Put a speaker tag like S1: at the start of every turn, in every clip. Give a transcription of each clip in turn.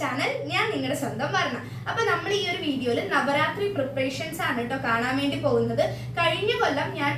S1: Channel ഞാൻ നിങ്ങളുടെ സ്വന്തം വർണ. അപ്പൊ നമ്മൾ ഈ ഒരു വീഡിയോയിൽ നവരാത്രി പ്രിപ്പറേഷൻസ് ആണ് കേട്ടോ കാണാൻ വേണ്ടി പോകുന്നത്. കഴിഞ്ഞ കൊല്ലം ഞാൻ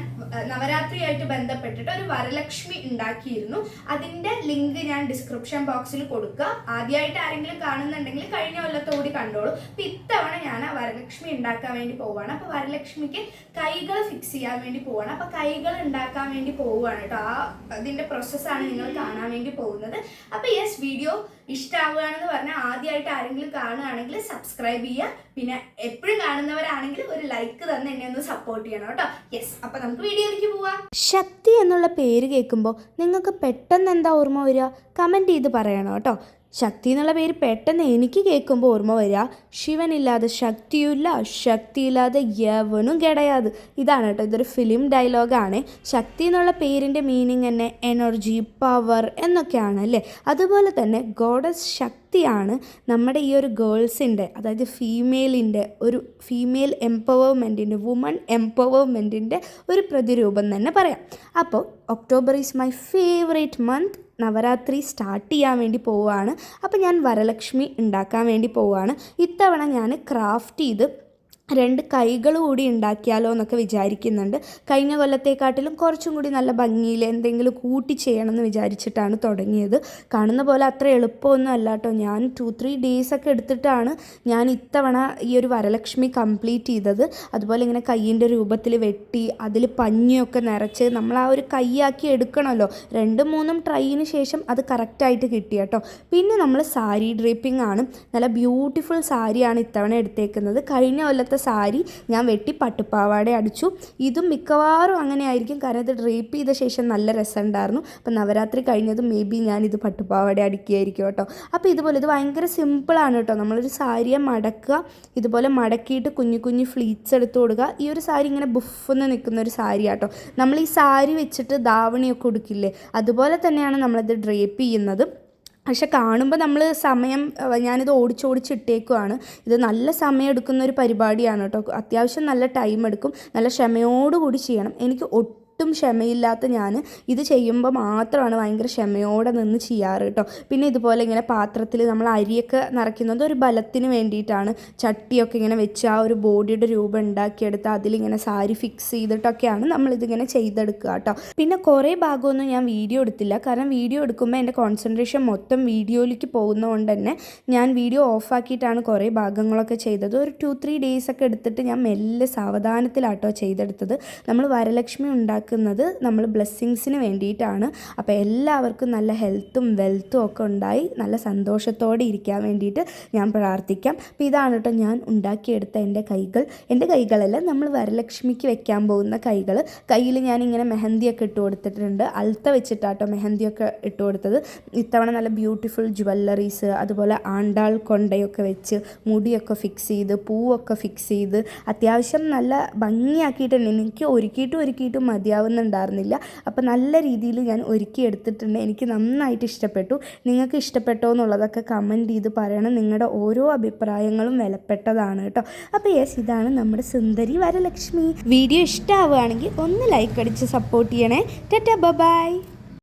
S1: നവരാത്രിയായിട്ട് ബന്ധപ്പെട്ടിട്ട് ഒരു വരലക്ഷ്മി ഉണ്ടാക്കിയിരുന്നു. അതിന്റെ ലിങ്ക് ഞാൻ ഡിസ്ക്രിപ്ഷൻ ബോക്സിൽ കൊടുക്കുക. ആദ്യമായിട്ട് ആരെങ്കിലും കാണുന്നുണ്ടെങ്കിൽ കഴിഞ്ഞ കൊല്ലത്തോടി കണ്ടോളൂ. അപ്പൊ ഇത്തവണ ഞാൻ ആ വരലക്ഷ്മി ഉണ്ടാക്കാൻ വേണ്ടി പോവാണ് അപ്പൊ വരലക്ഷ്മിക്ക് കൈകൾ ഫിക്സ് ചെയ്യാൻ വേണ്ടി പോവാണ് അപ്പൊ കൈകൾ ഉണ്ടാക്കാൻ വേണ്ടി പോവുകയാണ് കേട്ടോ. ആ അതിന്റെ പ്രോസസ്സാണ് നിങ്ങൾ കാണാൻ വേണ്ടി പോകുന്നത്. അപ്പൊ യെസ് വീഡിയോ ഇഷ്ടമാവുകയാണെന്ന് പറഞ്ഞാൽ ആദ്യമായിട്ട് ആരെങ്കിലും കാണുകയാണെങ്കിൽ സബ്സ്ക്രൈബ് ചെയ്യുക. പിന്നെ എപ്പോഴും കാണുന്നവരാണെങ്കിൽ ഒരു ലൈക്ക് തന്നെ എന്നെ ഒന്ന് സപ്പോർട്ട് ചെയ്യണം കേട്ടോ. യെസ് അപ്പൊ നമുക്ക് വീഡിയോയിലേക്ക് പോവാം.
S2: ശക്തി എന്നുള്ള പേര് കേൾക്കുമ്പോൾ നിങ്ങൾക്ക് പെട്ടെന്ന് എന്താ ഓർമ്മ വരിക? കമന്റ് ചെയ്ത് പറയണം കേട്ടോ. ശക്തി എന്നുള്ള പേര് പെട്ടെന്ന് എനിക്ക് കേൾക്കുമ്പോൾ ഓർമ്മ വരിക ശിവനില്ലാതെ ശക്തിയുമില്ല ശക്തിയില്ലാതെ യവനും കിടയാത്. ഇതാണ് കേട്ടോ ഇതൊരു ഫിലിം ഡയലോഗാണ് ശക്തി എന്നുള്ള പേരിന്റെ മീനിങ് തന്നെ എനർജി പവർ എന്നൊക്കെയാണ് അല്ലേ? അതുപോലെ തന്നെ ഗോഡസ് ശക്തിയാണ് നമ്മുടെ ഈ ഒരു ഗേൾസിന്റെ അതായത് ഫീമെയിലിന്റെ ഒരു ഫീമെയിൽ എംപവർമെന്റിന്റെ വുമൺ എംപവർമെന്റിന്റെ ഒരു പ്രതിരൂപം തന്നെ പറയാം. അപ്പോൾ October is my favourite month. Navratri start ചെയ്യാൻ വേണ്ടി പോവുകയാണ്. അപ്പോൾ ഞാൻ വരലക്ഷ്മി ഉണ്ടാക്കാൻ വേണ്ടി പോവുകയാണ്. ഇത്തവണ ഞാൻ ക്രാഫ്റ്റ് ചെയ്ത് രണ്ട് കൈകൾ കൂടി ഉണ്ടാക്കിയാലോ എന്നൊക്കെ വിചാരിക്കുന്നുണ്ട്. കഴിഞ്ഞ കൊല്ലത്തെക്കാട്ടിലും കുറച്ചും കൂടി നല്ല ഭംഗിയിൽ എന്തെങ്കിലും കൂട്ടി ചെയ്യണമെന്ന് വിചാരിച്ചിട്ടാണ് തുടങ്ങിയത്. കാണുന്ന പോലെ അത്ര എളുപ്പമൊന്നും അല്ല കേട്ടോ ഞാൻ ടു ത്രീ ഡേയ്സ് ഒക്കെ എടുത്തിട്ടാണ് ഞാൻ ഇത്തവണ ഈ ഒരു വരലക്ഷ്മി കംപ്ലീറ്റ് ചെയ്തത്. അതുപോലെ ഇങ്ങനെ കയ്യിന്റെ രൂപത്തിൽ വെട്ടി അതിൽ പഞ്ഞിയൊക്കെ നിറച്ച് നമ്മൾ ആ ഒരു കൈയാക്കി എടുക്കണമല്ലോ. രണ്ടും മൂന്നും ട്രൈയിന് ശേഷം അത് കറക്റ്റായിട്ട് കിട്ടി കേട്ടോ. പിന്നെ നമ്മൾ സാരി ഡ്രേപ്പിംഗ് ആണ്. നല്ല ബ്യൂട്ടിഫുൾ സാരിയാണ് ഇത്തവണ എടുത്തേക്കുന്നത്. കഴിഞ്ഞ കൊല്ലത്തെ സാരി ഞാൻ വെട്ടി പട്ടുപ്പാവാട അടിച്ചു. ഇതും മിക്കവാറും അങ്ങനെ ആയിരിക്കും കാരണം ഇത് ഡ്രേപ്പ് ചെയ്ത ശേഷം നല്ല രസമുണ്ടായിരുന്നു. അപ്പം നവരാത്രി കഴിഞ്ഞതും മേ ബി ഞാൻ ഇത് പട്ടുപ്പാവാട അടിക്കുകയായിരിക്കും കേട്ടോ. അപ്പോൾ ഇതുപോലെ ഇത് ഭയങ്കര സിമ്പിളാണ് കേട്ടോ. നമ്മളൊരു സാരിയെ മടക്കുക ഇതുപോലെ മടക്കിയിട്ട് കുഞ്ഞു കുഞ്ഞു ഫ്ലീറ്റ്സ് എടുത്ത് കൊടുക്കുക. ഈ ഒരു സാരി ഇങ്ങനെ ബുഫെന്ന് നിൽക്കുന്ന ഒരു സാരി കേട്ടോ. നമ്മൾ ഈ സാരി വെച്ചിട്ട് ദാവണിയൊക്കെ ഉടുക്കില്ലേ? അതുപോലെ തന്നെയാണ് നമ്മളിത് ഡ്രേപ്പ് ചെയ്യുന്നത്. പക്ഷെ കാണുമ്പോൾ നമ്മൾ സമയം ഞാനിത് ഓടിച്ചോടിച്ചിട്ടേക്കുവാണ് ഇത് നല്ല സമയം എടുക്കുന്ന ഒരു പരിപാടിയാണ് കേട്ടോ. അത്യാവശ്യം നല്ല ടൈം എടുക്കും. നല്ല ക്ഷമയോടുകൂടി ചെയ്യണം. എനിക്ക് ഒട്ടും ക്ഷമയില്ലാത്ത ഞാൻ ഇത് ചെയ്യുമ്പോൾ മാത്രമാണ് ഭയങ്കര ക്ഷമയോടെ നിന്ന് ചെയ്യാറ് കേട്ടോ. പിന്നെ ഇതുപോലെ ഇങ്ങനെ പാത്രത്തിൽ നമ്മൾ അരിയൊക്കെ നിറയ്ക്കുന്നത് ഒരു ബലത്തിന് വേണ്ടിയിട്ടാണ്. ചട്ടിയൊക്കെ ഇങ്ങനെ വെച്ച് ആ ഒരു ബോഡിയുടെ രൂപം ഉണ്ടാക്കിയെടുത്ത് അതിലിങ്ങനെ സാരി ഫിക്സ് ചെയ്തിട്ടൊക്കെയാണ് നമ്മളിതിങ്ങനെ ചെയ്തെടുക്കുക കേട്ടോ. പിന്നെ കുറേ ഭാഗമൊന്നും ഞാൻ വീഡിയോ എടുത്തില്ല. കാരണം വീഡിയോ എടുക്കുമ്പോൾ എന്റെ കോൺസെൻട്രേഷൻ മൊത്തം വീഡിയോയിലേക്ക് പോകുന്നതുകൊണ്ട് തന്നെ ഞാൻ വീഡിയോ ഓഫാക്കിയിട്ടാണ് കുറേ ഭാഗങ്ങളൊക്കെ ചെയ്തത്. ഒരു ടു ത്രീ ഡേയ്സ് ഒക്കെ എടുത്തിട്ട് ഞാൻ മെല്ലെ സാവധാനത്തിലാട്ടോ ചെയ്തെടുത്തത്. നമ്മൾ വരലക്ഷ്മി ഉണ്ടാക്കുന്നത് നമ്മൾ ബ്ലെസ്സിങ്സിന് വേണ്ടിയിട്ടാണ്. അപ്പോൾ എല്ലാവർക്കും നല്ല ഹെൽത്തും വെൽത്തും ഒക്കെ ഉണ്ടായി നല്ല സന്തോഷത്തോടെ ഇരിക്കാൻ വേണ്ടിയിട്ട് ഞാൻ പ്രാർത്ഥിക്കാം. അപ്പോൾ ഇതാണ് കേട്ടോ ഞാൻ ഉണ്ടാക്കിയെടുത്ത എന്റെ കൈകൾ. എന്റെ കൈകളല്ല നമ്മൾ വരലക്ഷ്മിക്ക് വെക്കാൻ പോകുന്ന കൈകൾ. കയ്യിൽ ഞാനിങ്ങനെ മെഹന്തിയൊക്കെ ഇട്ട് കൊടുത്തിട്ടുണ്ട്. അൽത്ത വെച്ചിട്ടാട്ടോ മെഹന്തിയൊക്കെ ഇട്ട് കൊടുത്തത്. ഇത്തവണ നല്ല ബ്യൂട്ടിഫുൾ ജുവല്ലറീസ് അതുപോലെ ആണ്ടാൾ കൊണ്ടയൊക്കെ വെച്ച് മുടിയൊക്കെ ഫിക്സ് ചെയ്ത് പൂവൊക്കെ ഫിക്സ് ചെയ്ത് അത്യാവശ്യം നല്ല ഭംഗിയാക്കിയിട്ടുണ്ട്. എനിക്ക് ഒരുക്കിയിട്ടും ഒരുക്കിയിട്ടും മതിയാവുന്നുണ്ടായിരുന്നില്ല അപ്പോൾ നല്ല രീതിയിൽ ഞാൻ ഒരുക്കി എടുത്തിട്ടുണ്ട്. എനിക്ക് നന്നായിട്ട് ഇഷ്ടപ്പെട്ടു. നിങ്ങൾക്ക് ഇഷ്ടപ്പെട്ടോ എന്നുള്ളതൊക്കെ കമന്റ് ചെയ്ത് പറയണം. നിങ്ങളുടെ ഓരോ അഭിപ്രായങ്ങളും വിലപ്പെട്ടതാണ് കേട്ടോ. അപ്പോൾ യെസ് ഇതാണ് നമ്മുടെ സുന്ദരി വരലക്ഷ്മി. വീഡിയോ ഇഷ്ടമാവുകയാണെങ്കിൽ ഒന്ന് ലൈക്ക് അടിച്ച് സപ്പോർട്ട് ചെയ്യണേ. Tata bye